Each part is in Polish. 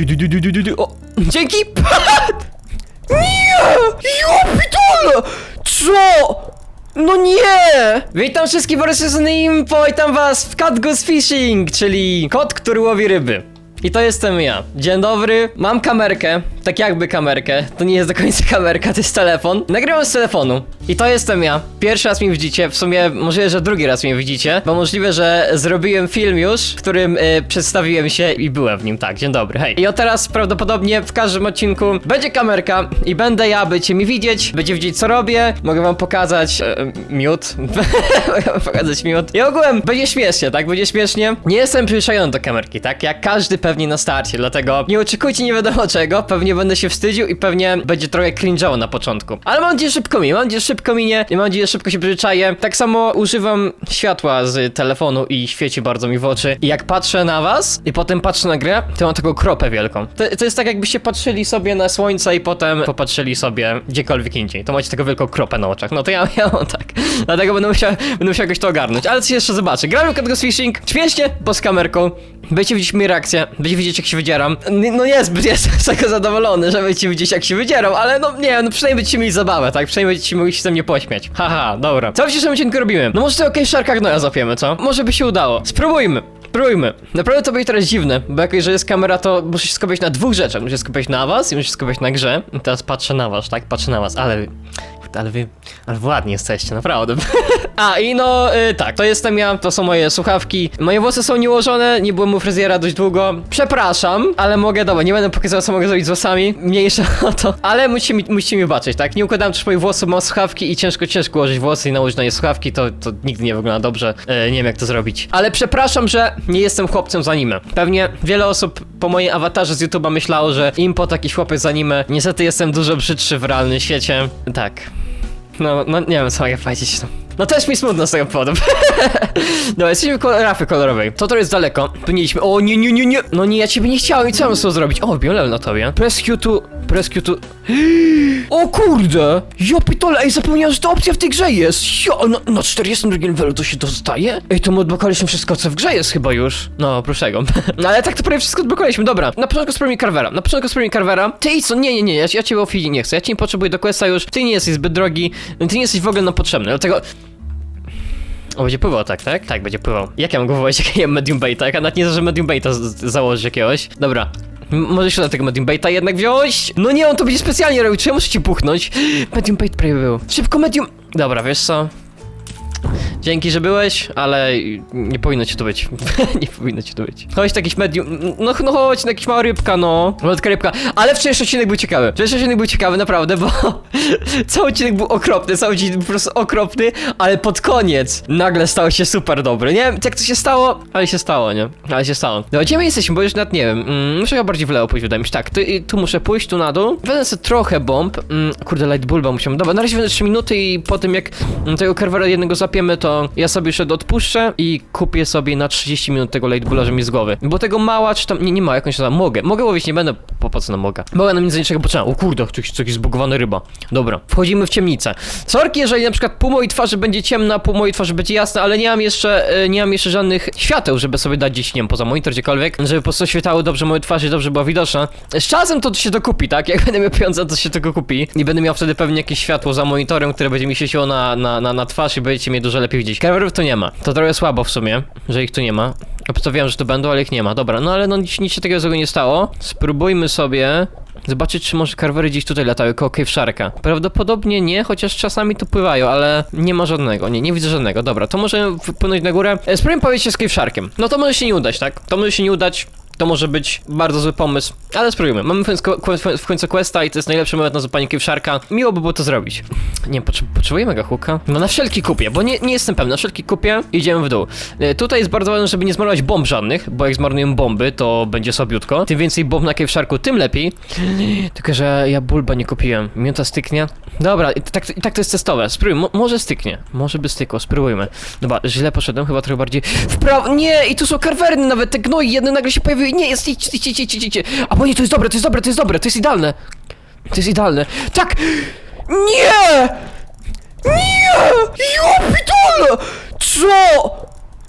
Du, du, du, du, du, du, du. O, dzięki! Nie! Jopitole! Co? No nie! Witam wszystkich Season Info, witam was w Cat Goose Fishing, czyli kot, który łowi ryby. I to jestem ja. Dzień dobry, mam kamerkę, tak jakby kamerkę, to nie jest do końca kamerka, to jest telefon. Nagrywam z telefonu i to jestem ja. Pierwszy raz mnie widzicie, w sumie możliwe, że drugi raz mnie widzicie, bo możliwe, że zrobiłem film już, w którym y, przedstawiłem się i byłem w nim, tak, dzień dobry, hej. I od teraz prawdopodobnie w każdym odcinku będzie kamerka i będę ja, będziecie mi widzieć, będziecie widzieć co robię, mogę wam pokazać e, miód, mogę wam pokazać miód. I ogółem będzie śmiesznie, tak, będzie śmiesznie. Nie jestem przyzwyczajony do kamerki, tak, jak każdy pewnie na starcie, dlatego nie oczekujcie nie wiadomo czego, pewnie będę się wstydził i pewnie będzie trochę cringe'ało na początku. Ale mam nadzieję, że szybko minie, mam nadzieję, że szybko minie i mam nadzieję, że szybko się przyzwyczaję. Tak samo używam światła z telefonu i świeci bardzo mi w oczy. I jak patrzę na was i potem patrzę na grę, to mam taką kropę wielką. To, to jest tak jakbyście patrzyli sobie na słońce i potem popatrzyli sobie gdziekolwiek indziej. To macie taką wielką kropę na oczach. No to ja, ja mam tak. Dlatego będę musiał, będę musiał jakoś to ogarnąć. Ale coś jeszcze zobaczę. Gramy w Cat Goes Fishing, śmiesznie, bo z kamerką. Będziecie widzieć mi reakcję, będziecie widzieć jak się wydzieram. No niezbyt jestem z tego zadowolony, że będziecie widzieć jak się wydzieram, ale no nie, no przynajmniej będziecie mieli zabawę, tak? Przynajmniej będziecie mogli się ze mnie pośmiać. Haha, dobra. Co w dzisiejszym odcinku robimy? No może tego okej Sharka Gnoja zapiemy, co? Może by się udało. Spróbujmy. Spróbujmy. Naprawdę to będzie teraz dziwne, bo jak jeżeli jest kamera, to muszę się skupiać na dwóch rzeczach. Muszę się skupiać na was i muszę się skupiać na grze. I teraz patrzę na was, tak? Patrzę na was, ale... Ale wy, ale wy ładni jesteście, naprawdę. A, i no, y, tak, to jestem ja, to są moje słuchawki. Moje włosy są nieułożone, nie byłem u fryzjera dość długo. Przepraszam, ale mogę, dobra, nie będę pokazywał, co mogę zrobić z włosami. Mniejsza o to. Ale musicie mi, musicie mi wybaczyć, tak? Nie układałem też moich włosów, mam słuchawki i ciężko, ciężko ułożyć włosy i nałożyć na nie słuchawki, to, to nigdy nie wygląda dobrze. E, nie wiem, jak to zrobić. Ale przepraszam, że nie jestem chłopcem z anime. Pewnie wiele osób po mojej awatarze z YouTube'a myślało, że impo taki chłopiec z anime. Niestety jestem dużo brzydszy w realnym świecie. Tak. No, no nie wiem co mogę powiedzieć. No, no też mi smutno z tego powodu. no, jesteśmy w rafy kolorowej. To to jest daleko. Powinniśmy. O nie, nie, nie, nie. No nie, ja ciebie nie chciałem i co mam z zrobić? O, biorę na tobie. Press Q to. Press Q to. O kurde! Ja pitole, ej, zapomniałem, że ta opcja w tej grze jest. Jo, na, na 42 levelu to się dostaje? Ej, to my odblokowaliśmy wszystko, co w grze jest chyba już. No, oprócz tego. no ale tak to prawie wszystko odblokowaliśmy, dobra. Na początku spróbujmy Carvera. Na początku spróbujmy Carvera. Ty co? Nie, nie, nie, ja, ja ciebie ofili nie chcę. Ja cię nie potrzebuję do questa już. Ty nie jesteś zbyt drogi. Ty nie jesteś w ogóle nam potrzebny, dlatego... O, będzie pływał, tak, tak? Tak, będzie pływał. Jak ja mam go wołać, jak ja medium baita? Jak ja nawet nie że medium baita założyć jakiegoś. Dobra. M- Może się do tego medium baita jednak wziąć? No nie, on to będzie specjalnie robił, czy ja muszę ci puchnąć? Medium bait prawie był. Szybko medium... Dobra, wiesz co? Dzięki, że byłeś, ale nie powinno ci tu być. nie powinno ci tu być. Chodź, jakiś medium. No, no chodź, no, jakiś mała rybka, no. Malutka rybka. Ale wczorajszy odcinek był ciekawy. Wczorajszy odcinek był ciekawy, naprawdę, bo cały odcinek był okropny, cały odcinek był po prostu okropny, ale pod koniec nagle stał się super dobry. Nie wiem, jak to się stało, ale się stało, nie? Ale się stało. No, gdzie my jesteśmy, bo już nawet nie wiem. Mm, muszę chyba bardziej w pójść, wydaje mi się. Tak, tu, tu muszę pójść, tu na dół. Wezmę sobie trochę bomb. Mm, kurde, light bulba musiałem. Dobra, na razie będę 3 minuty i po tym jak tego carvera jednego zapiemy, to ja sobie już odpuszczę i kupię sobie na 30 minut tego light bulla, że mi z głowy. Bo tego mała, czy tam, nie, nie ma, jakąś tam, mogę. Mogę łowić, nie będę, po, po co mogę. Mogę na nic niczego poczynam. O kurde, to jest jakaś zbugowana ryba. Dobra, wchodzimy w ciemnicę. Sorki, jeżeli na przykład pół mojej twarzy będzie ciemna, pół mojej twarzy będzie jasna, ale nie mam jeszcze, e, nie mam jeszcze żadnych świateł, żeby sobie dać gdzieś, nie wiem, poza monitor gdziekolwiek, żeby po prostu dobrze moje twarzy, i dobrze była widoczna. Z czasem to się dokupi, tak? Jak będę miał pieniądze, to się tego kupi. I będę miał wtedy pewnie jakieś światło za monitorem, które będzie mi świeciło na, na, na, na twarz i będziecie mnie dużo lepiej Kamerów tu nie ma. To trochę słabo w sumie, że ich tu nie ma. Obstawiałem, że to będą, ale ich nie ma. Dobra, no ale no nic, nic się takiego złego nie stało. Spróbujmy sobie zobaczyć, czy może karwery gdzieś tutaj latały koło Cave. Prawdopodobnie nie, chociaż czasami tu pływają, ale nie ma żadnego. Nie, nie widzę żadnego. Dobra, to może wpłynąć na górę. E, Spróbujmy powiedzieć się z Cave Sharkiem. No to może się nie udać, tak? To może się nie udać. To może być bardzo zły pomysł, ale spróbujmy. Mamy w końcu, questa i to jest najlepszy moment na złapanie Cave Sharka. Miło by było to zrobić. Nie, potrze potrzebujemy hooka? No na wszelki kupię, bo nie, nie jestem pewny. Na wszelki kupię idziemy w dół. E, tutaj jest bardzo ważne, żeby nie zmarnować bomb żadnych, bo jak zmarnuję bomby, to będzie słabiutko. Tym więcej bomb na Cave Sharku, tym lepiej. Tylko, że ja bulba nie kupiłem. Mięta styknie. Dobra, i tak, i tak to jest testowe. Spróbujmy, Mo może styknie. Może by stykło, spróbujmy. Dobra, źle poszedłem, chyba trochę bardziej w prawo. Nie, i tu są karwerny nawet, te gnoi jedne nagle się Nie, jest, idź, idź, idź, idź, idź. A bo nie, to jest dobre, to jest dobre, to jest dobre, to jest idealne. To jest idealne. Tak! Nie! Nie! Jopitole! Co?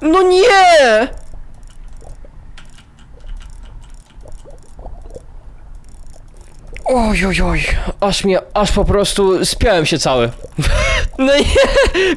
No nie! Oj, oj, oj, aż mnie, aż po prostu spiałem się cały. No nie,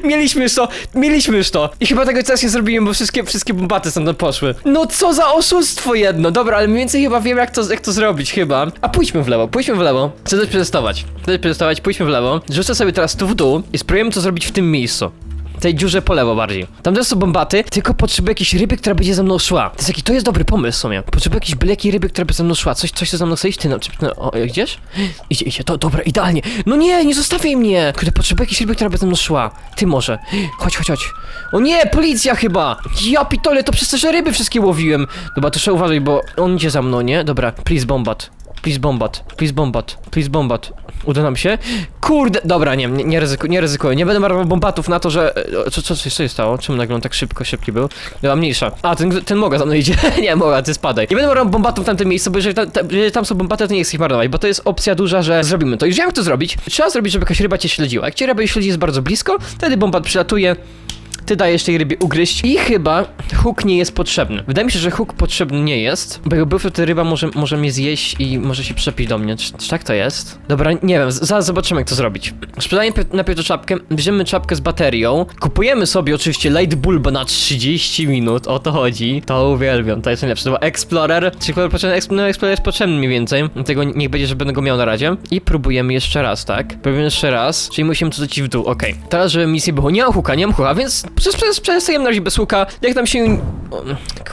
mieliśmy już to, mieliśmy już to. I chyba tego teraz nie zrobiłem, bo wszystkie, wszystkie bombaty stamtąd poszły. No co za oszustwo jedno, dobra, ale mniej więcej chyba wiem jak to, jak to zrobić, chyba. A pójdźmy w lewo, pójdźmy w lewo. Chcę też przetestować, chcę też przetestować, pójdźmy w lewo. Rzucę sobie teraz tu w dół i spróbujemy to zrobić w tym miejscu. Tej dziurze po lewo bardziej. Tam też są bombaty, tylko potrzebuję jakiejś ryby, która będzie ze mną szła. To jest, taki, to jest dobry pomysł w sumie. Potrzebuję jakiejś byle jakiej ryby, która by ze mną szła. Coś, coś co ze mną chce iść, ty no, czy, no o, idziesz? Idzie, idzie, to dobra, idealnie. No nie, nie zostawiaj mnie! Kurde, potrzebuję jakiejś ryby, która by ze mną szła. Ty może. Chodź, chodź, chodź. O nie, policja chyba! Ja pitole, to przez te że ryby wszystkie łowiłem. Dobra, to trzeba uważać, bo on idzie za mną, nie? Dobra, please bombat. Please bombat, please bombat, please bombat. Uda nam się? Kurde, dobra, nie, nie, nie, ryzyku, nie ryzykuję. Nie będę marnował bombatów na to, że... e, Co, co, co się stało? Czemu nagle on tak szybko, szybki był? Dobra, mniejsza. A, ten, ten Moga za mną idzie. nie, Moga, ty spadaj. Nie będę marnował bombatów w tamtym miejscu, bo jeżeli, ta, ta, jeżeli tam są bombaty, to nie chcę ich marnować, bo to jest opcja duża, że zrobimy to. Już wiem, jak to zrobić. Trzeba zrobić, żeby jakaś ryba cię śledziła. Jak cię ryba śledzi jest bardzo blisko, wtedy bombat przylatuje, ty dajesz tej rybie ugryźć i chyba huk nie jest potrzebny. Wydaje mi się, że huk potrzebny nie jest, bo jakby był, ta ryba może, może mnie zjeść i może się przepić do mnie. Czy, czy tak to jest? Dobra, nie wiem, zaraz zobaczymy jak to zrobić. Sprzedajemy pi- najpierw czapkę, bierzemy czapkę z baterią, kupujemy sobie oczywiście light bulba na 30 minut, o to chodzi. To uwielbiam, to jest najlepsze. To Explorer, czy Explorer potrzebny? No Explorer jest potrzebny mniej więcej, dlatego niech będzie, że będę go miał na razie. I próbujemy jeszcze raz, tak? Próbujemy jeszcze raz, czyli musimy to dać w dół, okej. Teraz, żeby misji było, nie mam huka, nie mam huka, więc przez, przez, na razie bez huka. Jak nam się...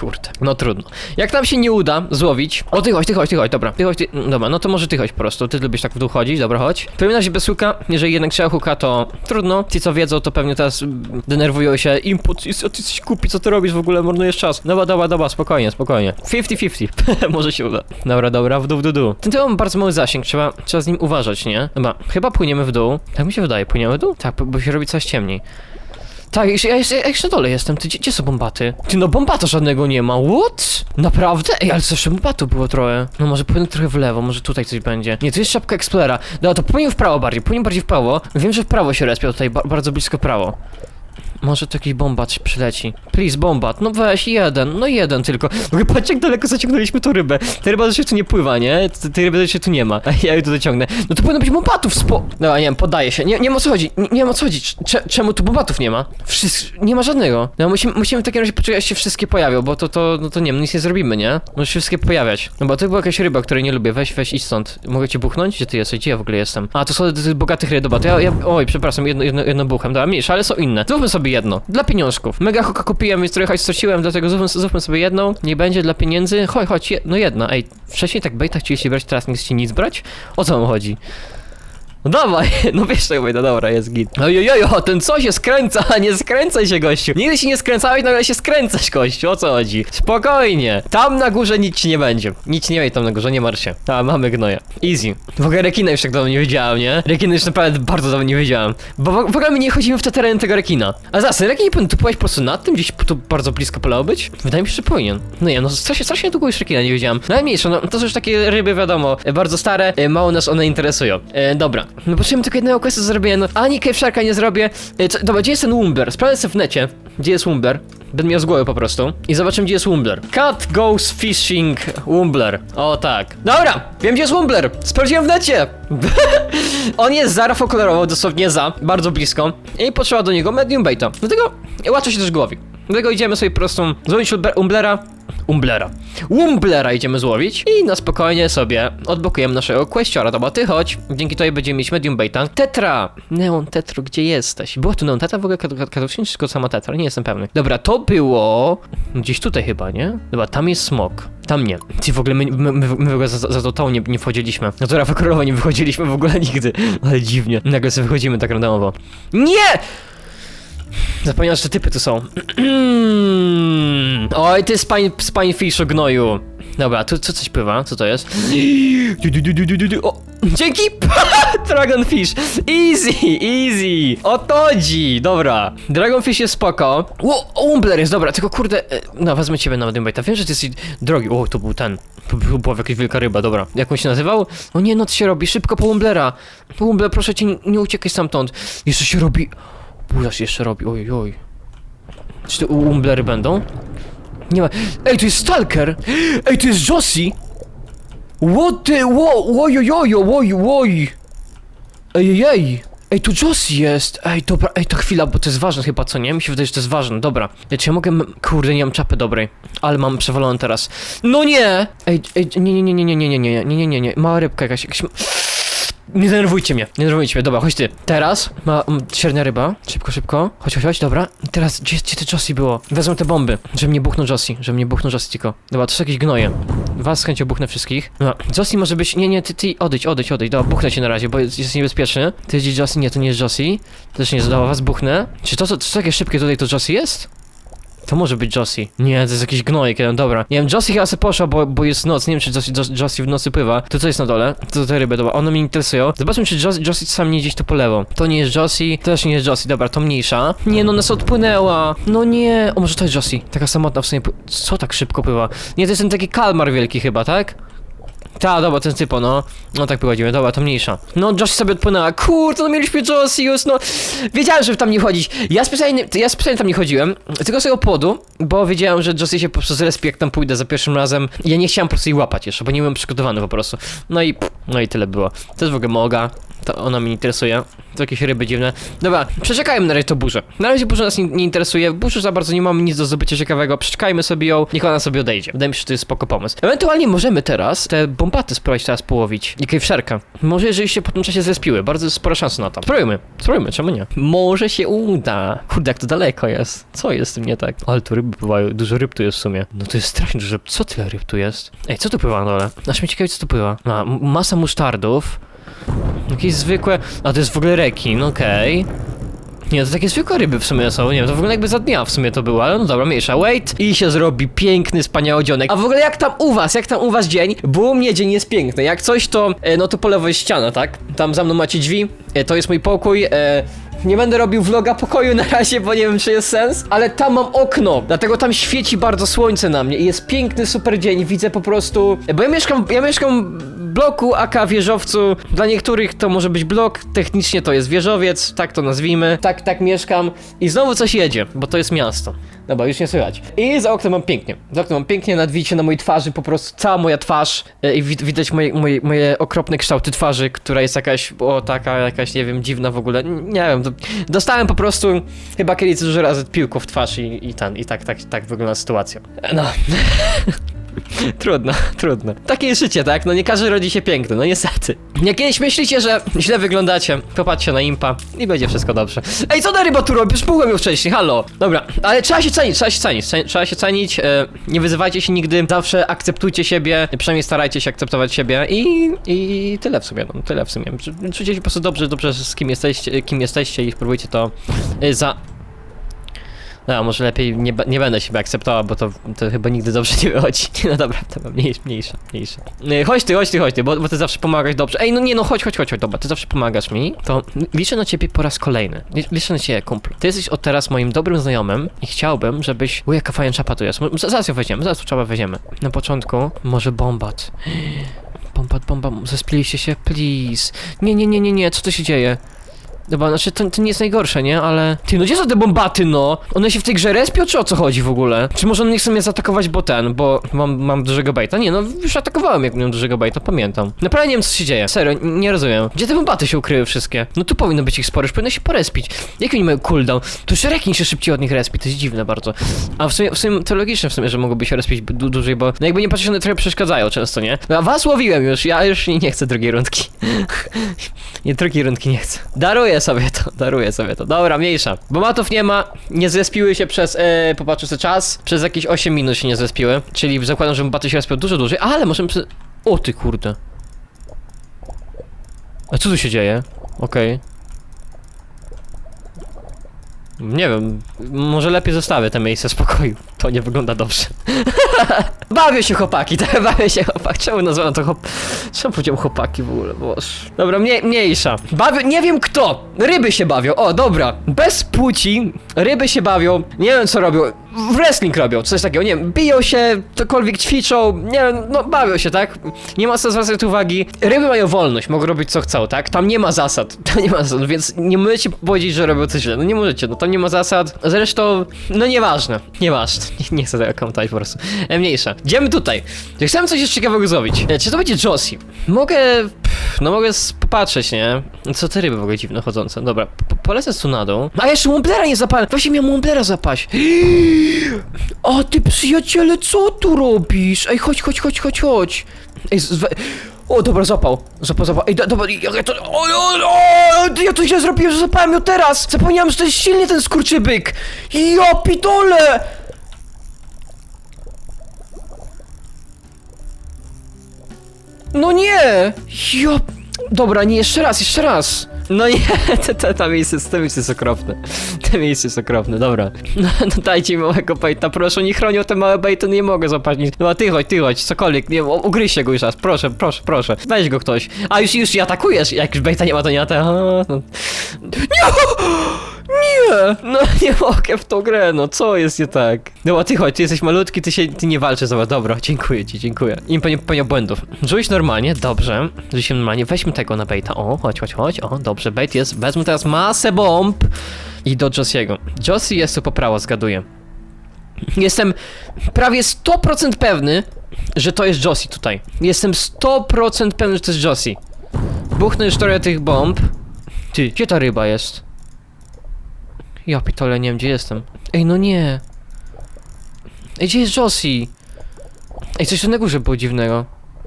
Kurde, no trudno. Jak nam się nie uda złowić... O, ty chodź, ty chodź, ty chodź, dobra. Ty chodź, ty... Dobra, no to może ty chodź po prostu. Ty lubisz tak w dół chodzić, dobra, chodź. Razie bez huka. Jeżeli jednak trzeba huka, to trudno. Ci, co wiedzą, to pewnie teraz denerwują się. Input, jest- o, ty jesteś kupi, co ty robisz w ogóle, marnujesz czas. Dobra, dobra, dobra, spokojnie, spokojnie. 50-50. może się uda. Dobra, dobra, w dół, w dół, w dół. Ten tył ma bardzo mały zasięg, trzeba, trzeba z nim uważać, nie? Dobra, chyba płyniemy w dół. Tak mi się wydaje, płyniemy w dół? Tak, bo- bo się robi coraz ciemniej. Tak, ja, ja jeszcze dole jestem. Ty, gdzie, gdzie są bombaty? Ty, no bombata żadnego nie ma. What? Naprawdę? Ej, ale zawsze bombatu było trochę. No może płynę trochę w lewo, może tutaj coś będzie. Nie, to jest szapka Explorera. Dobra, to płyniemy w prawo bardziej, płyniemy bardziej w prawo. Wiem, że w prawo się respia tutaj, ba bardzo blisko prawo. Może to jakiś bombat przyleci. Please, bombat. No weź, jeden. No jeden tylko. Ogóle patrzcie, jak daleko zaciągnęliśmy tą rybę. Ta ryba się tu nie pływa, nie? T- Tej ryby się tu nie ma. A ja jej tu dociągnę. No to powinno być bombatów spo... No nie wiem, poddaję się. Nie, nie ma o co chodzi. Nie, nie ma o co chodzi. Cze czemu tu bombatów nie ma? Wszyst... Nie ma żadnego. No musimy, musimy w takim razie poczekać, aż się wszystkie pojawią, bo to, to, no to nie wiem, nic nie zrobimy, nie? Może się wszystkie pojawiać. No bo to była jakaś ryba, której nie lubię. Weź, weź, idź stąd. Mogę cię buchnąć? Gdzie ty jesteś? Gdzie ja w ogóle jestem? A, to są te bogatych ryb. Dobra, to ja, ja... Oj, przepraszam, jedno, jedno, jedno buchem. Dobra, ale są inne. Zróbmy sobie jedno. Dla pieniążków. Mega hoka kupiłem, więc trochę straciłem, dlatego zróbmy, zróbmy sobie jedną. Nie będzie dla pieniędzy. Chodź, chodź, je, no jedna. Ej, wcześniej tak bejta chcieliście brać, teraz nie chcecie nic brać? O co wam chodzi? No dawaj, no wiesz co mówię, no dobra, jest git. Ojojojo, ten co się skręca, nie skręcaj się gościu. Nigdy się nie skręcałeś, nagle się skręcasz gościu, o co chodzi? Spokojnie, tam na górze nic ci nie będzie. Nic nie miej tam na górze, nie martw się. A, mamy gnoja. Easy. W ogóle rekina już tak dawno nie widziałem, nie? Rekina już naprawdę bardzo dawno nie widziałem. Bo w, w ogóle my nie chodzimy w te tereny tego rekina. A zaraz, ten rekin nie powinien tu pływać po prostu nad tym, gdzieś tu bardzo blisko polało być? Wydaje mi się, że powinien. No nie, no strasznie, strasznie długo już rekina nie widziałem. Najmniejsze, no to są już takie ryby, wiadomo, bardzo stare, e, mało nas one interesują. E, dobra, no potrzebujemy tylko jednego questu zrobienia, no ani Cave Sharka nie zrobię. E, co, dobra, gdzie jest ten Wumber? Sprawdzę sobie w necie, gdzie jest Wumber. Będę miał z głowy po prostu. I zobaczymy, gdzie jest Wumbler. Cat goes fishing Wumbler. O tak. Dobra, wiem, gdzie jest Wumbler. Sprawdziłem w necie. On jest za Rafał kolorowo, dosłownie za, bardzo blisko. I potrzeba do niego medium baita. Dlatego łatwo się też głowi. Dlatego idziemy sobie złowić Umble- Umblera. Umblera. Umblera idziemy złowić i na spokojnie sobie odblokujemy naszego questiora. Dobra, ty chodź. Dzięki tobie będziemy mieć medium baita. Tetra! Neon Tetro, gdzie jesteś? Było tu Neon Tetra w ogóle kaducznie, czy tylko sama Tetra? Nie jestem pewny. Dobra, to było... Gdzieś tutaj chyba, nie? Dobra, tam jest smok. Tam nie. Ty w ogóle my, my, my, my w ogóle za, za to tą nie, nie wchodziliśmy. No to Rafa Królowa nie wychodziliśmy w ogóle nigdy. Ale dziwnie. Nagle sobie wychodzimy tak randomowo. Nie! Zapomniałem, że te typy tu są. Oj, ty spine, spinefishu gnoju. Dobra, tu, tu coś pływa, co to jest? O, dzięki! Dragonfish! Easy, easy! Otodzi! Dobra. Dragonfish jest spoko. O, Umbler jest dobra, tylko kurde... e, No, wezmę ciebie na Mediumbaita. Wiem, że ty jesteś drogi. O, to był ten. To był- była jakaś wielka ryba, dobra. Jak on się nazywał? O nie, no to się robi. Szybko po Umblera. Umbler, proszę cię, nie, nie uciekaj stamtąd. Jeszcze się robi... Buja się jeszcze robi, oj, oj. Czy te Umblery będą? Nie ma. Ej, tu jest Stalker! Ej, tu jest Josie! What the, wo, łojojojo, łoj, łoj. Ej, ej, ej. Tu Josie jest. Ej, dobra, ej, to chwila, bo to jest ważne chyba, co nie? Mi się wydaje, że to jest ważne, dobra. Ja mogę... Kurde, nie mam czapy dobrej. Ale mam przewalone teraz. No nie! Ej, ej, nie, nie, nie, nie, nie, nie, nie, nie, nie, nie, nie, nie, mała rybka jakaś... Nie denerwujcie mnie, nie denerwujcie mnie, dobra, chodź ty. Teraz ma m, średnia ryba, szybko, szybko. Chodź, chodź, chodź, dobra. Teraz, gdzie, gdzie Josie było? Wezmę te bomby, żeby nie buchnął Josie, żeby nie buchnął Josie tylko. Dobra, to są jakieś gnoje. Was z chęcią buchnę wszystkich. No, Josie może być, nie, nie, ty, ty, odejdź, odejdź, odejdź, dobra, buchnę cię na razie, bo jest, jest niebezpieczny. Ty jedziesz Josie, nie, to nie jest Josie. To też nie jest, was buchnę. Czy to, co, to, co takie szybkie tutaj to Josie jest? To może być Josie. Nie, to jest jakiś gnojek jeden, dobra. Nie wiem, Josie chyba se poszła, bo, bo jest noc. Nie wiem, czy Josie, Jos- Josie w nocy pływa. To co jest na dole? To te ryby, dobra. One mnie interesują. Zobaczmy, czy Josie, Josie sam nie gdzieś to po lewo. To nie jest Josie, to też nie jest Josie, dobra, to mniejsza. Nie, no nas odpłynęła. No nie. O, może to jest Josie. Taka samotna w sumie. Co tak szybko pływa? Nie, to jest ten taki kalmar wielki chyba, tak? Ta, dobra, ten typo, no. No tak prowadzimy, dobra, to mniejsza. No, Josie sobie odpłynęła. Kurde, no mieliśmy Josie no. Wiedziałem, żeby tam nie chodzić. Ja specjalnie, ja specjalnie tam nie chodziłem, tylko z tego powodu, bo wiedziałem, że Josie się po prostu zrespi, jak tam pójdę za pierwszym razem. Ja nie chciałem po prostu jej łapać jeszcze, bo nie byłem przygotowany po prostu. No i, no i tyle było. To jest w ogóle moga. To ona mnie interesuje. To jakieś ryby dziwne. Dobra, przeczekajmy na razie to burzę. Na razie burza nas nie, nie interesuje. Burzy za bardzo nie mamy nic do zdobycia ciekawego. Przeczekajmy sobie ją, niech ona sobie odejdzie. Wydaje mi się, że to jest spoko pomysł. Ewentualnie możemy teraz te bombaty spróbować teraz połowić. I kejwszerka. Może jeżeli się po tym czasie zespiły. Bardzo spora szansa na to. Spróbujmy. Spróbujmy, czemu nie? Może się uda. Kurde, jak to daleko jest. Co jest z tym nie tak? Ale tu ryby pływają. Dużo ryb tu jest w sumie. No to jest strasznie dużo. Co tyle ryb tu jest? Ej, co tu pływa na dole? Aż mnie ciekawi, co tu pływa. A, masa musztardów. Jakieś zwykłe. A to jest w ogóle rekin, okej. Nie, to takie zwykłe ryby w sumie są, nie wiem, to w ogóle jakby za dnia w sumie to było, ale no dobra, mniejsza. Wait i się zrobi piękny, wspaniały dzionek. A w ogóle jak tam u was, jak tam u was dzień? Bo u mnie dzień jest piękny. Jak coś to, e, no to po lewo jest ściana, tak? Tam za mną macie drzwi, e, to jest mój pokój, e, nie będę robił vloga pokoju na razie, bo nie wiem czy jest sens, ale tam mam okno, dlatego tam świeci bardzo słońce na mnie i jest piękny, super dzień, widzę po prostu, bo ja mieszkam, ja mieszkam bloku aka wieżowcu, dla niektórych to może być blok, technicznie to jest wieżowiec, tak to nazwijmy, tak, tak mieszkam i znowu coś jedzie, bo to jest miasto. Dobra, już nie słychać. I za oknem mam pięknie. Za oknem mam pięknie, nad widzicie na mojej twarzy po prostu cała moja twarz e, i wid- widać moje, moje, moje okropne kształty twarzy, która jest jakaś, o taka jakaś, nie wiem, dziwna w ogóle. Nie wiem, to, dostałem po prostu chyba kiedyś dużo razy piłką w twarz i, i ten, i tak, tak, tak wygląda sytuacja. No. trudno, trudno. Takie jest życie, tak? No nie każdy rodzi się piękny, no niestety. Jak kiedyś myślicie, że źle wyglądacie, popatrzcie na impa i będzie wszystko dobrze. Ej, co na ryba tu robisz? Byłem ją wcześniej, halo. Dobra, ale trzeba się cenić, trzeba się cenić, ce- trzeba się cenić, e, nie wyzywajcie się nigdy, zawsze akceptujcie siebie, przynajmniej starajcie się akceptować siebie i, i tyle w sumie, no tyle w sumie. Czu- Czujcie się po prostu dobrze, dobrze z kim jesteście, kim jesteście i spróbujcie to e, za... No, może lepiej nie, nie będę siebie akceptował, bo to, to chyba nigdy dobrze nie wychodzi. No dobra, to mniejsza, mniejsza, mniejsza. Yy, Chodź ty, chodź ty, chodź ty, bo, bo ty zawsze pomagasz dobrze. Ej, no nie, no chodź, chodź, chodź, dobra, ty zawsze pomagasz mi. To liczę na ciebie po raz kolejny. Licz- Liczę na ciebie, kumplu. Ty jesteś od teraz moim dobrym znajomym i chciałbym, żebyś... Uj, jaka fajna czapa tu jest. Zaraz ją weźmiemy, zaraz tu czapę weźmiemy. Na początku może bombat. Bombat, bombat, zespliliście się? Please. Nie, nie, nie, nie, nie, co tu się dzieje? Dobra, znaczy to, to nie jest najgorsze, nie? Ale... Ty, no gdzie są te bombaty, no? One się w tej grze respią, czy o co chodzi w ogóle? Czy może one nie chcą mnie zaatakować, bo ten, bo mam, mam dużego baita? Nie, no już atakowałem, jak miałem dużego baita, pamiętam. Naprawdę nie wiem, co się dzieje. Serio, nie rozumiem. Gdzie te bombaty się ukryły wszystkie? No tu powinno być ich sporo, już powinno się porespić. Jaki oni mają cooldown? Tu już rekin się szybciej od nich respi, to jest dziwne bardzo. A w sumie, w sumie to logiczne w sumie, że mogłoby się respić dłużej, bo no jakby nie patrzeć, one trochę przeszkadzają często, nie? No, a was łowiłem już, ja już nie, nie chcę drugiej rundki. Nie, drugiej rundki nie chcę. Daruję sobie to, daruję sobie to. Dobra, mniejsza. Bomatów nie ma, nie zrespiły się przez, e, popatrzę sobie czas, przez jakieś 8 minut się nie zrespiły, czyli zakładam, że bomaty się respią dużo dłużej, ale możemy przy... O ty kurde. A co tu się dzieje? Okej. Nie wiem, może lepiej zostawię te miejsce spokoju. To nie wygląda dobrze. bawię się chłopaki, tak, bawię się chłopak. Czemu nazwałem to chłop... Czemu powiedziałem chłopaki w ogóle, boż. Dobra, mniej, mniejsza. Bawię, nie wiem kto. Ryby się bawią, o dobra. Bez płci, ryby się bawią. Nie wiem co robią. Wrestling robią, coś takiego, nie wiem, biją się, cokolwiek ćwiczą, nie wiem, no bawią się, tak? Nie ma co zwracać uwagi. Ryby mają wolność, mogą robić co chcą, tak? Tam nie ma zasad, tam nie ma zasad, więc nie możecie powiedzieć, że robią coś źle, no nie możecie, no tam nie ma zasad. Zresztą, no nieważne, nieważne, nie, nie chcę tego komentować po prostu. E, mniejsza. Idziemy tutaj. Chciałem coś jeszcze ciekawego zrobić. E, czy to będzie Josie? Mogę, no mogę popatrzeć, nie? Co te ryby w ogóle dziwne chodzące. Dobra, po- polecę tu na dół. A jeszcze Mumblera nie zapałem. Właśnie miałem Mumblera zapaść. O ty przyjaciele, co tu robisz? Ej, chodź, chodź, chodź, chodź, chodź. Ej, z. O, dobra, zapał. Zapał, zapał. Ej, do, dobra, ja to... O, o, o, ja to źle zrobiłem, że zapałem ją teraz. Zapomniałem, że to jest silny ten skurczybyk. Ja pitole! No nie! Ja... Dobra, nie, jeszcze raz, jeszcze raz. No nie, to, to, to miejsce, to miejsce jest okropne. To miejsce jest okropne, dobra. No, no dajcie mi małego bejta, proszę, oni chronią te małe bejty, no nie mogę złapać nic. No a ty chodź, ty chodź, cokolwiek, nie, ugryźcie go już raz, proszę, proszę, proszę. Weź go ktoś. A już, już atakujesz, jak już bejta nie ma, to nie atakujesz. No. Nie! Nie! No nie mogę w tą grę, no co jest nie tak? No a ty chodź, ty jesteś malutki, ty się, ty nie walczysz, zobacz, dobra, dziękuję ci, dziękuję. I nie popełniał błędów. Żyłeś normalnie, dobrze, się normalnie, weźmy tego na baita, o, chodź, chodź, chodź, o, dobrze, bait jest, wezmę teraz masę bomb i do Josiego. Josie jest tu po prawo, zgaduję. Jestem prawie 100% pewny, że to jest Josie tutaj. Jestem 100% pewny, że to jest Josie. Buchnę już trochę tych bomb. Ty, gdzie ta ryba jest? Ja pitole, nie wiem gdzie jestem. Ej, no nie. Ej, gdzie jest Josie? Ej, coś tu na górze było dziwnego.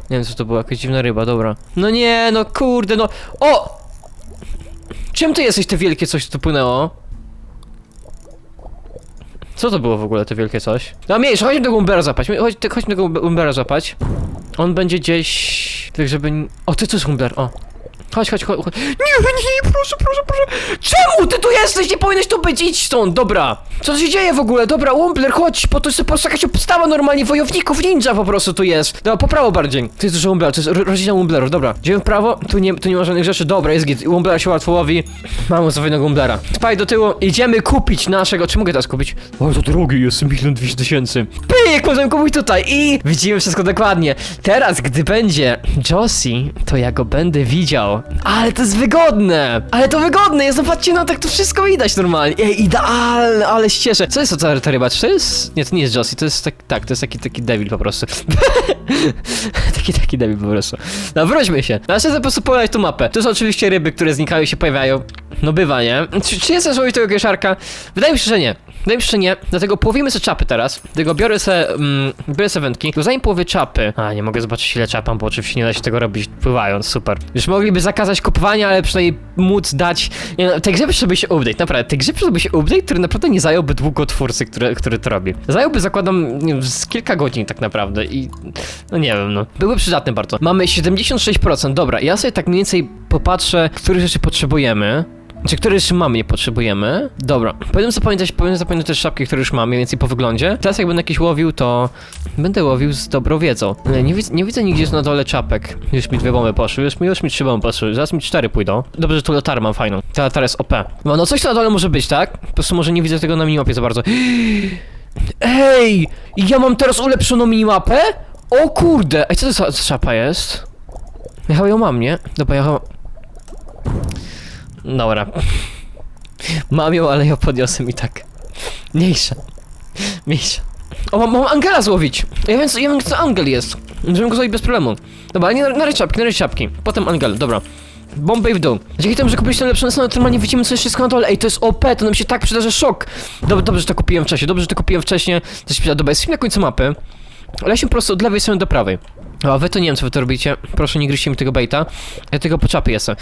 Nie wiem co to była, jakaś dziwna ryba, dobra. No nie, no kurde, no... O! Czym ty jesteś, te wielkie coś tu płynęło? Co to było w ogóle, te wielkie coś? No mniejsza, chodźmy tego Umbera zapać, chodź, chodźmy tego Umbera zapać. On będzie gdzieś... Tak żeby... O, ty to jest Umber, o. Chodź, chodź, chodź. chodź. Nie, nie, proszę, proszę, proszę. Czemu ty tu jesteś? Nie powinieneś tu być, idź stąd, dobra. Co się dzieje w ogóle? Dobra, Wumbler, chodź, bo to jest po prostu jakaś obstawa normalnie wojowników ninja po prostu tu jest. Dobra, po prawo bardziej. To jest dużo Wumbler, to jest ro- rodzina Wumblerów, dobra. Idziemy w prawo, tu nie, tu nie ma żadnych rzeczy, dobra, jest git. Wumblera się łatwo łowi. Mamy ustawionego Wumblera. Spaj do tyłu, idziemy kupić naszego, czy mogę teraz kupić? O, to drogi jest, milion dwieście tysięcy. Pyk, możemy kupić tutaj i widzimy wszystko dokładnie. Teraz, gdy będzie Josie, to ja go będę widział. Ale to jest wygodne! Ale to wygodne jest, zobaczcie, no tak to wszystko widać normalnie. Ej, idealne, ale się. Co jest to ta, ryba? Czy to jest... Nie, to nie jest Josie, to jest tak, tak, to jest taki, taki debil po prostu. taki, taki debil po prostu. No, wróćmy się. Na razie po prostu poglądać tu mapę. To są oczywiście ryby, które znikają i się pojawiają. No bywa, nie? Czy, czy jest sens łowić tego kieszarka? Wydaje mi się, że nie. Się, że nie. Dlatego połowimy sobie czapy teraz. Dlatego biorę se, mm, biorę se wędki. To zanim połowię czapy... A, nie mogę zobaczyć ile czap mam, bo oczywiście nie da się tego robić pływając, super. Już mogliby zakazać kupowania, ale przynajmniej móc dać... Nie no, tej grze potrzebuje się update, naprawdę. Tej grze potrzebuje się update, który naprawdę nie zająłby długo twórcy, który, który to robi. Zająłby, zakładam, nie z kilka godzin tak naprawdę i... No nie wiem, no. Byłby przydatny bardzo. Mamy 76%, dobra, ja sobie tak mniej więcej popatrzę, których rzeczy potrzebujemy. Czy które jeszcze mamy, nie potrzebujemy? Dobra, powinienem zapamiętać, powinienem zapamiętać też szapki, które już mam, mniej więcej po wyglądzie. Teraz jak będę jakieś łowił, to będę łowił z dobrą wiedzą. Nie, nie, widzę, nie widzę nigdzie na dole czapek. Już mi dwie bomby poszły, już mi, już mi trzy bomby poszły, zaraz mi cztery pójdą. Dobrze, że tu latarę mam fajną. Ta latara jest OP. No, no coś tu na dole może być, tak? Po prostu może nie widzę tego na minimapie za bardzo. Ej! Ja mam teraz ulepszoną minimapę? O kurde! Ej, co to za za szapa jest? Ja chyba ją mam, nie? Dobra, ja chyba... Dobra. Mam ją, ale ją podniosę i tak. Mniejsza. Mniejsza. O, mam, mam Angela złowić. Ja wiem, co- ja wiem, co Angel jest. Możemy go złowić bez problemu. Dobra, nie, na czapki, na czapki. Potem Angel, dobra. Bombay w dół. Dzięki temu, że kupiliśmy lepsze na normalnie widzimy co jest wszystko na dole. Ej, to jest OP, to nam się tak przyda, że szok. Dobrze, dobrze, że to kupiłem wcześniej, dobrze, że to kupiłem wcześniej. To się przyda. Dobra, jesteśmy na końcu mapy. Lecimy po prostu od lewej strony do prawej. A wy to nie wiem, co wy to robicie. Proszę, nie gryźcie mi tego baita. Ja tego po czapie jestem.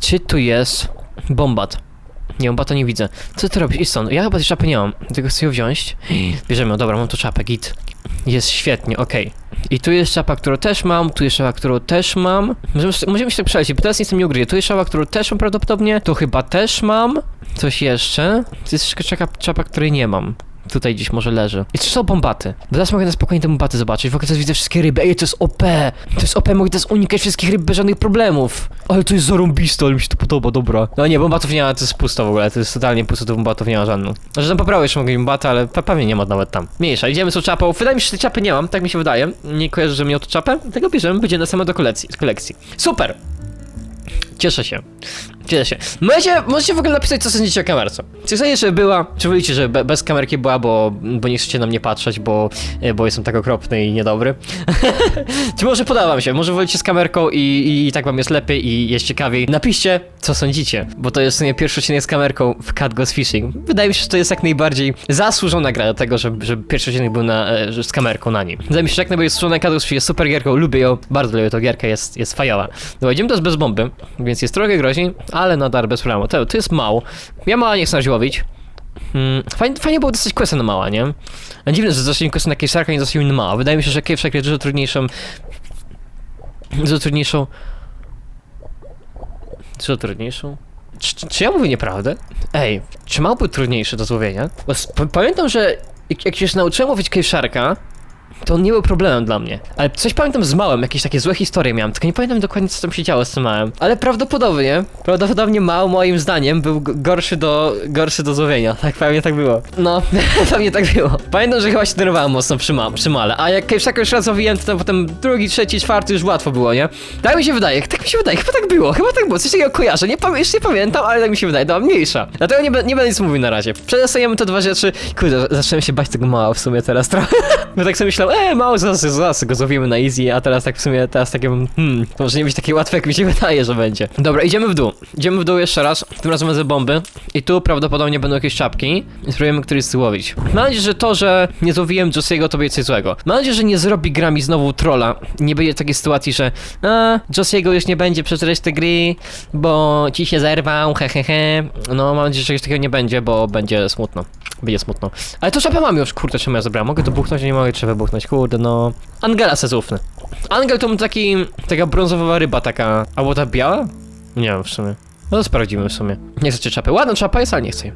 Czy tu jest bombat? Nie, bombata nie widzę. Co ty robisz? Stąd. Ja chyba tej czapy nie mam. Tylko chcę ją wziąć. Bierzemy ją. Dobra, mam tu czapę, git. Jest świetnie, okej. I tu jest czapa, którą też mam, tu jest czapa, którą też mam. Możemy, możemy się tak przelecieć, bo teraz nie jestem nie ugryzie. Tu jest czapa, którą też mam prawdopodobnie. Tu chyba też mam. Coś jeszcze. To jest jeszcze czapa, czapa której nie mam. Tutaj gdzieś może leży. I co bombaty? Bo teraz mogę na spokojnie te bombaty zobaczyć. W ogóle teraz widzę wszystkie ryby. Ej, to jest OP! To jest OP, mogę teraz unikać wszystkich ryb bez żadnych problemów. Ale to jest zarąbiste, ale mi się to podoba, dobra. No nie, bombatów nie ma, to jest pusto w ogóle. To jest totalnie pusto, to bombatów nie ma żadną. Znaczy tam poprawię jeszcze mogę bombaty, ale pe- pewnie nie ma nawet tam. Mniejsza, idziemy z czapą. Wydaje mi się, że tej czapy nie mam, tak mi się wydaje. Nie kojarzę, że miał tu czapę. Tego bierzemy, będzie na samo do kolekcji. Z kolekcji. Super! Cieszę się. Cieszę się. Możecie, możecie w ogóle napisać, co sądzicie o kamerce. Czy chcecie, żeby była, czy wolicie, żeby be, bez kamerki była, bo, bo nie chcecie na mnie patrzeć, bo, e, bo jestem tak okropny i niedobry. czy może podoba wam się, może wolicie z kamerką i, i, i tak wam jest lepiej i jest ciekawiej. Napiszcie, co sądzicie, bo to jest sumie pierwszy odcinek z kamerką w Cat Goes Fishing. Wydaje mi się, że to jest jak najbardziej zasłużona gra do tego, żeby, żeby pierwszy odcinek był na, e, że z kamerką na nim. Wydaje mi się, że jak najbardziej zasłużona Cat Goes Fishing jest super gierką, lubię ją, bardzo lubię tą gierkę, jest, jest fajowa. No idziemy teraz bez bomby, więc jest trochę groźniej, ale nadal bez problemu. To, to jest mało. Ja mała nie chcę łowić. Hmm, fajnie, fajnie było dostać questa na mała, nie? A Dziwne, że dostaliśmy questa na Kejsarka, nie dostaliśmy na mała. Wydaje mi się, że Kejsark jest dużo trudniejszą... Dużo trudniejszą... Dużo trudniejszą? Czy, czy, ja mówię nieprawdę? Ej, czy mał był trudniejszy do złowienia? Bo pamiętam, że jak, się nauczyłem łowić Kejsarka, to nie był problemem dla mnie. Ale coś pamiętam z małem, jakieś takie złe historie miałem, tylko nie pamiętam dokładnie co tam się działo z tym małem. Ale prawdopodobnie, prawdopodobnie mał moim zdaniem był gorszy do, gorszy do złowienia. Tak pewnie tak było. No, pewnie tak było. Pamiętam, że chyba się denerwowałem mocno przy, ma, przy male, a jak Kejszaka już raz złowiłem, to potem drugi, trzeci, czwarty już łatwo było, nie? Tak mi się wydaje, tak mi się wydaje, chyba tak było, chyba tak było, coś takiego kojarzę, nie, pamię- nie pamiętam, ale tak mi się wydaje, no mniejsza. Dlatego nie, nie będę nic mówił na razie. Przedostajemy te dwa rzeczy, kurde, zacząłem się bać tego mała w sumie teraz trochę. Bo tak sobie myślałem, e, mało zaraz, zaraz go złowimy na easy, a teraz tak w sumie, teraz takie, hmm, może nie być takie łatwe, jak mi się wydaje, że będzie. Dobra, idziemy w dół. Idziemy w dół jeszcze raz, tym razem ze bomby. I tu prawdopodobnie będą jakieś czapki i spróbujemy któryś złowić. Mam nadzieję, że to, że nie złowiłem Josiego, to będzie coś złego. Mam nadzieję, że nie zrobi gra mi znowu trolla. Nie będzie takiej sytuacji, że a, Josiego już nie będzie przez resztę gry, bo ci się zerwał, he, he, he. No, mam nadzieję, że czegoś takiego nie będzie, bo będzie smutno. Będzie smutno. Ale to czapę mam już, kurde, czemu ja zabrałem? Mogę to buchnąć, a nie mogę trzeba buchnąć, kurde, no. Angela se zufny. Angel to taki, taka brązowa ryba taka, albo ta biała? Nie wiem w sumie. No to sprawdzimy w sumie. Nie chcecie czapy. Ładna czapa jest, ale nie chcę.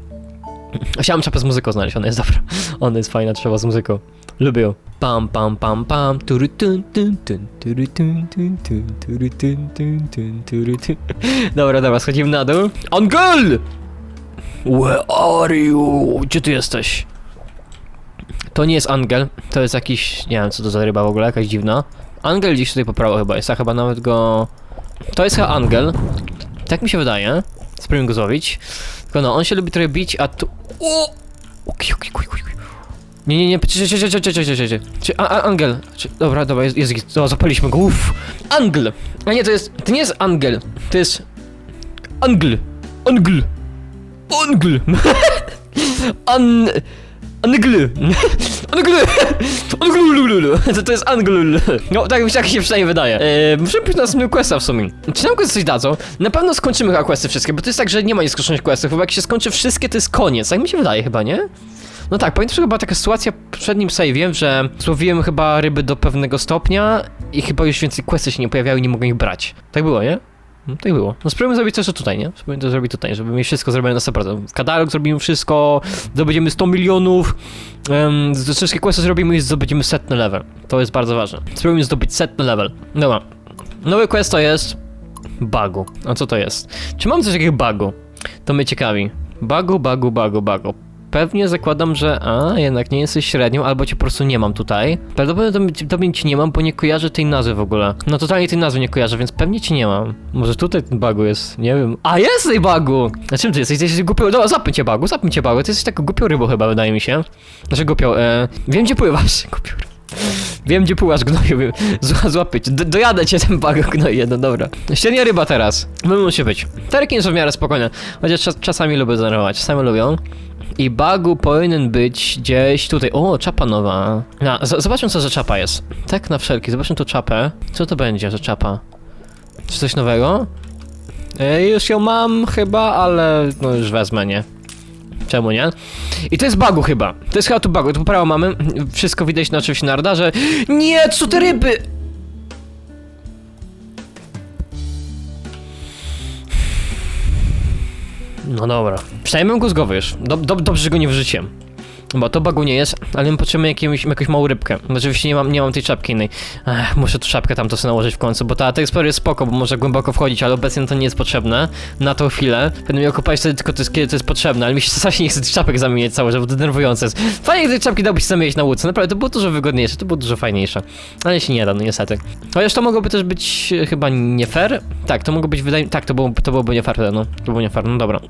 Chciałem czapę z muzyką znaleźć, ona jest dobra. Ona jest fajna, trzeba z muzyką. Lubię ją. Pam, pam, pam, pam. Dobra, dobra, schodzimy na dół. Angel! Where are you? Gdzie ty jesteś? To nie jest angel, to jest jakiś, nie wiem co to za ryba w ogóle, jakaś dziwna. Angel gdzieś tutaj po prawo chyba jest, a chyba nawet go... To jest chyba angel, tak mi się wydaje. Spróbujmy go złowić. Tylko no, on się lubi trochę bić, a tu... O! Okej, okej, okej, okej. Nie, nie, nie, czekaj, czekaj, czekaj, czekaj, czekaj, czekaj, angel, Cze dobra, dobra, jest, jest, jest, o, zapaliśmy go, uff, angel, a nie, to jest, to nie jest angel, to jest angel, angel, angel, an... Angl. Angl. Angl. To, to jest Angl. No, tak tak się przynajmniej wydaje. Eee, muszę pójść na następny questa w sumie. Czy nam questy coś dadzą? Na pewno skończymy chyba questy wszystkie, bo to jest tak, że nie ma nieskończonych questów, bo jak się skończy wszystkie, to jest koniec. Tak mi się wydaje chyba, nie? No tak, pamiętam, że chyba taka sytuacja w poprzednim save'ie, że złowiłem chyba ryby do pewnego stopnia i chyba już więcej questy się nie pojawiały i nie mogłem ich brać. Tak było, nie? No, tak było. No spróbujmy zrobić coś tutaj, nie? Spróbujmy to zrobić tutaj, żeby mieć wszystko zrobione na 100%. W katalog zrobimy wszystko, zdobędziemy 100 milionów, um, wszystkie questy zrobimy i zdobędziemy setny level. To jest bardzo ważne. Spróbujmy zdobyć setny level. Dobra. Nowy quest to jest... Bagu. A co to jest? Czy mam coś takiego bagu? To mnie ciekawi. Bagu, bagu, bagu, bagu. Pewnie zakładam, że a, jednak nie jesteś średnią, albo cię po prostu nie mam tutaj. Prawdopodobnie cię nie mam, bo nie kojarzę tej nazwy w ogóle. No totalnie tej nazwy nie kojarzę, więc pewnie cię nie mam. Może tutaj ten bagu jest, nie wiem. A jest tej bagu! Na czym ty jesteś? Jesteś głupią... Dobra, zapnę cię bagu, zapnę cię bagu. Ty jesteś taką głupią rybą chyba, wydaje mi się. Znaczy głupią, e... Wiem gdzie pływasz, głupią. Wiem gdzie pływasz, gnoju. Zła, cię. D dojadę cię ten bagu, gnoju, no dobra. Średnia ryba teraz. My musi być. Te rekin są w miarę spokojne. Chociaż czas czasami lubię zdenerwować, czasami lubią. I bagu powinien być gdzieś tutaj. O, czapa nowa. No, z- zobaczmy co za czapa jest. Tak na wszelki, zobaczmy tu czapę. Co to będzie za czapa? Czy coś nowego? E, już ją mam chyba, ale no już wezmę, nie? Czemu nie? I to jest bagu chyba. To jest chyba tu bagu, tu prawo mamy. Wszystko widać na oczywiście na radarze. Nie, co te ryby? No dobra. Przynajmniej mam go już. Dob dob dobrze, że go nie wrzuciłem. Bo to bagu nie jest, ale my potrzebujemy jakąś, jakąś małą rybkę. Oczywiście nie mam, nie mam tej czapki innej. Ech, muszę tu czapkę tam to sobie nałożyć w końcu, bo ta Texplorer jest spoko, bo może głęboko wchodzić, ale obecnie to nie jest potrzebne. Na tą chwilę. Będę miał kopać wtedy tylko to jest, kiedy to jest potrzebne, ale mi się strasznie nie chce tych czapek zamieniać całe, żeby to denerwujące jest. Fajnie, gdy czapki dałbyś się zamieniać na łódce, naprawdę, to było dużo wygodniejsze, to było dużo fajniejsze. Ale się nie da, no niestety. Chociaż to mogłoby też być chyba nie fair. Tak, to mogło być, wydaje tak, to, było, to byłoby nie fair, no. To było nie fair, no dobra.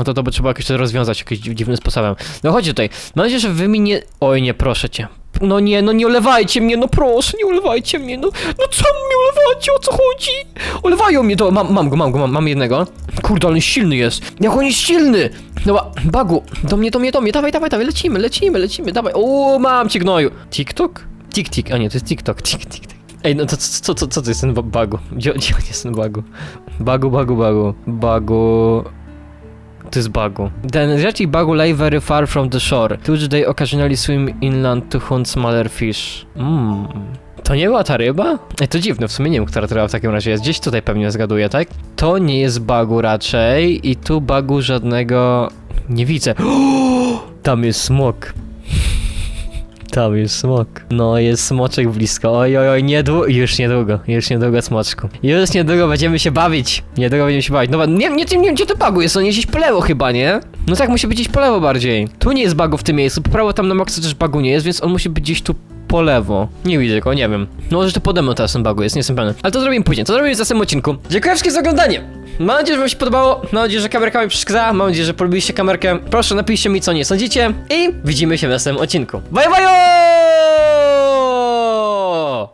No to to by trzeba jakoś to rozwiązać jakimś dziw- dziwnym sposobem. No chodź tutaj. Mam nadzieję, że wy mi nie... Oj nie, proszę cię. No nie, no nie olewajcie mnie, no proszę, nie olewajcie mnie, no, no co mnie olewacie, o co chodzi? Olewają mnie, to mam, mam go, mam go, mam, mam jednego. Kurde, ale silny jest. Jak on jest silny! Dobra, bagu, do mnie, do mnie, do mnie, dawaj, dawaj, dawaj, lecimy, lecimy, lecimy, dawaj. O, mam cię gnoju. TikTok? Tik-tik, a nie, to jest TikTok, tik-tik. Ej, no to co, co, co to jest ten ba- bagu? Gdzie, gdzie on jest ten bagu? Bagu, bagu, bagu. Bagu... To jest bagu. The energetic bagu lay very far from the shore, to which they occasionally swim inland to hunt smaller fish. Mmm. To nie była ta ryba? To dziwne, w sumie nie wiem, która ryba w takim razie jest. Gdzieś tutaj pewnie zgaduję, tak? To nie jest bagu raczej i tu bagu żadnego nie widzę. Tam jest smok. Tam jest smok. No, jest smoczek blisko. Oj, oj, oj, niedługo. Już niedługo, już niedługo, smoczku. Już niedługo będziemy się bawić. Niedługo będziemy się bawić. No, nie, nie, nie, nie gdzie to bagu jest, on jest gdzieś po lewo chyba, nie? No tak, musi być gdzieś po lewo bardziej. Tu nie jest bagu w tym miejscu, po prawo tam na maksa też bagu nie jest, więc on musi być gdzieś tu po lewo. Nie widzę go, nie wiem. No może to pode mną teraz ten bagu jest, nie jestem pewny. Ale to zrobimy później, to zrobimy w następnym odcinku. Dziękuję wszystkim za oglądanie. Mam nadzieję, że wam się podobało. Mam nadzieję, że kamerka mi przeszkadzała. Mam nadzieję, że polubiliście kamerkę. Proszę, napiszcie mi, co nie sądzicie. I widzimy się w następnym odcinku. Bye, bye!